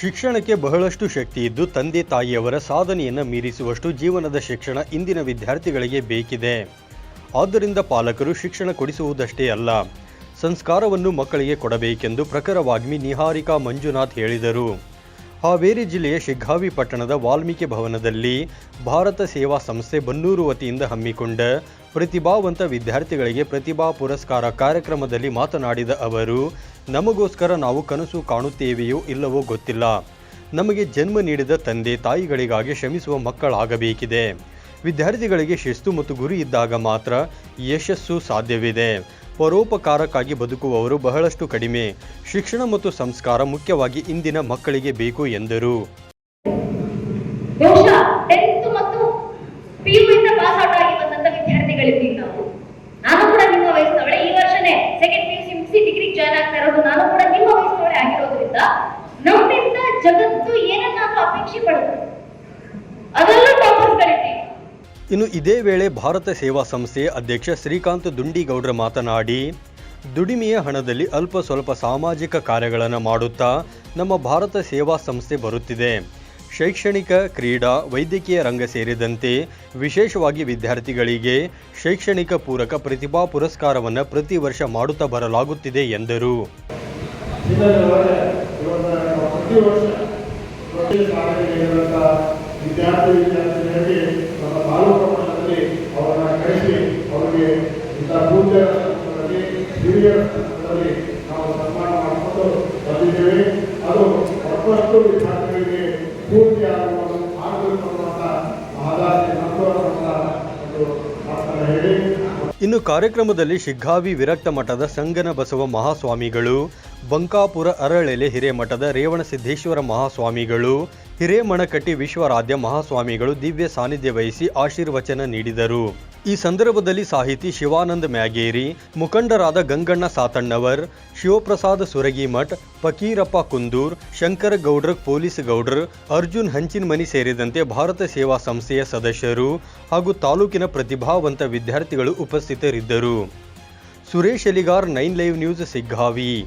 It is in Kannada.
ಶಿಕ್ಷಣಕ್ಕೆ ಬಹಳಷ್ಟು ಶಕ್ತಿ ಇದ್ದು ತಂದೆ ತಾಯಿಯವರ ಸಾಧನೆಯನ್ನು ಮೀರಿಸುವಷ್ಟು ಜೀವನದ ಶಿಕ್ಷಣ ಇಂದಿನ ವಿದ್ಯಾರ್ಥಿಗಳಿಗೆ ಬೇಕಿದೆ. ಆದ್ದರಿಂದ ಪಾಲಕರು ಶಿಕ್ಷಣ ಕೊಡಿಸುವುದಷ್ಟೇ ಅಲ್ಲ, ಸಂಸ್ಕಾರವನ್ನು ಮಕ್ಕಳಿಗೆ ಕೊಡಬೇಕೆಂದು ಪ್ರಖರವಾಗ್ಮಿ ನಿಹಾರಿಕಾ ಮಂಜುನಾಥ್ ಹೇಳಿದರು. ಹಾವೇರಿ ಜಿಲ್ಲೆಯ ಶಿಗ್ಗಾವಿ ಪಟ್ಟಣದ ವಾಲ್ಮೀಕಿ ಭವನದಲ್ಲಿ ಭಾರತ ಸೇವಾ ಸಂಸ್ಥೆ ಬನ್ನೂರು ವತಿಯಿಂದ ಹಮ್ಮಿಕೊಂಡ ಪ್ರತಿಭಾವಂತ ವಿದ್ಯಾರ್ಥಿಗಳಿಗೆ ಪ್ರತಿಭಾ ಪುರಸ್ಕಾರ ಕಾರ್ಯಕ್ರಮದಲ್ಲಿ ಮಾತನಾಡಿದ ಅವರು, ನಮಗೋಸ್ಕರ ನಾವು ಕನಸು ಕಾಣುತ್ತೇವೆಯೋ ಇಲ್ಲವೋ ಗೊತ್ತಿಲ್ಲ. ನಮಗೆ ಜನ್ಮ ನೀಡಿದ ತಂದೆ ತಾಯಿಗಳಿಗಾಗಿ ಶ್ರಮಿಸುವ ಮಕ್ಕಳಾಗಬೇಕಿದೆ. ವಿದ್ಯಾರ್ಥಿಗಳಿಗೆ ಶಿಸ್ತು ಮತ್ತು ಗುರಿ ಇದ್ದಾಗ ಮಾತ್ರ ಯಶಸ್ಸು ಸಾಧ್ಯವಿದೆ. ಪರೋಪಕಾರಕ್ಕಾಗಿ ಬದುಕುವವರು ಬಹಳಷ್ಟು ಕಡಿಮೆ. ಶಿಕ್ಷಣ ಮತ್ತು ಸಂಸ್ಕಾರ ಮುಖ್ಯವಾಗಿ ಇಂದಿನ ಮಕ್ಕಳಿಗೆ ಬೇಕು ಎಂದರು. ಜಗತ್ತು ಏನನ್ನಾದ್ರೂ ಅಪೇಕ್ಷೆ ಪಡುತ್ತೆ. ಟಾಪರ್ಸ್ಗಳಿದ್ದೀವಿ ಇನ್ನು ಇದೇ ವೇಳೆ ಭಾರತ ಸೇವಾ ಸಂಸ್ಥೆ ಅಧ್ಯಕ್ಷ ಶ್ರೀಕಾಂತ್ ದುಂಡಿಗೌಡ್ರ ಮಾತನಾಡಿ, ದುಡಿಮೆಯ ಹಣದಲ್ಲಿ ಅಲ್ಪ ಸ್ವಲ್ಪ ಸಾಮಾಜಿಕ ಕಾರ್ಯಗಳನ್ನು ಮಾಡುತ್ತಾ ನಮ್ಮ ಭಾರತ ಸೇವಾ ಸಂಸ್ಥೆ ಬರುತ್ತಿದೆ. ಶೈಕ್ಷಣಿಕ, ಕ್ರೀಡಾ, ವೈದ್ಯಕೀಯ ರಂಗ ಸೇರಿದಂತೆ ವಿಶೇಷವಾಗಿ ವಿದ್ಯಾರ್ಥಿಗಳಿಗೆ ಶೈಕ್ಷಣಿಕ ಪೂರಕ ಪ್ರತಿಭಾ ಪುರಸ್ಕಾರವನ್ನು ಪ್ರತಿ ವರ್ಷ ಮಾಡುತ್ತಾ ಬರಲಾಗುತ್ತಿದೆ ಎಂದರು. ವಿದ್ಯಾರ್ಥಿ ವಿದ್ಯಾರ್ಥಿನಿಯರಿಗೆ ನಮ್ಮ ತಾಲೂಕು ಮಟ್ಟದಲ್ಲಿ ಅವರನ್ನು ಕರೆಸಿ ಅವರಿಗೆ ಇಂಥ ಹಿರಿಯರ ಸಂದರ್ಭದಲ್ಲಿ ನಾವು ಸನ್ಮಾನ ಮಾಡಿಕೊಂಡು ಬಂದಿದ್ದೇವೆ. ಅದು ಮತ್ತಷ್ಟು ವಿದ್ಯಾರ್ಥಿಗಳಿಗೆ ಪೂರ್ತಿ ಆಗುವ ಆಗಬೇಕು ಅನ್ನುವಂಥ ಆದಾಯ ನಂಬುವ ಒಂದು ಮಾತನ್ನು ಹೇಳಿ. ಇನ್ನು ಕಾರ್ಯಕ್ರಮದಲ್ಲಿ ಶಿಗ್ಗಾವಿ ವಿರಕ್ತ ಮಠದ ಸಂಗನ ಬಸವ ಮಹಾಸ್ವಾಮಿಗಳು ಬಂಕಾಪುರ ಅರಳೆಲೆ ಹಿರೇಮಠದ ರೇವಣಸಿದ್ದೇಶ್ವರ ಮಹಾಸ್ವಾಮಿಗಳು ಹಿರೇಮಣಕಟ್ಟಿ ವಿಶ್ವರಾಧ್ಯ ಮಹಾಸ್ವಾಮಿಗಳು ದಿವ್ಯ ಸಾನ್ನಿಧ್ಯ ವಹಿಸಿ ಆಶೀರ್ವಚನ ನೀಡಿದರು. ಈ ಸಂದರ್ಭದಲ್ಲಿ ಸಾಹಿತಿ ಶಿವಾನಂದ ಮ್ಯಾಗೇರಿ, ಮುಖಂಡರಾದ ಗಂಗಣ್ಣ ಸಾತಣ್ಣವರ್, ಶಿವಪ್ರಸಾದ್ ಸುರಗಿಮಠ್, ಫಕೀರಪ್ಪ ಕುಂದೂರ್, ಶಂಕರ ಗೌಡ್ರ ಪೊಲೀಸ್ ಗೌಡ್ರ, ಅರ್ಜುನ್ ಹಂಚಿನಮನಿ ಸೇರಿದಂತೆ ಭಾರತ ಸೇವಾ ಸಂಸ್ಥೆಯ ಸದಸ್ಯರು ಹಾಗೂ ತಾಲೂಕಿನ ಪ್ರತಿಭಾವಂತ ವಿದ್ಯಾರ್ಥಿಗಳು ಉಪಸ್ಥಿತರಿದ್ದರು. Suresh Aligar nine live news, Siggavi.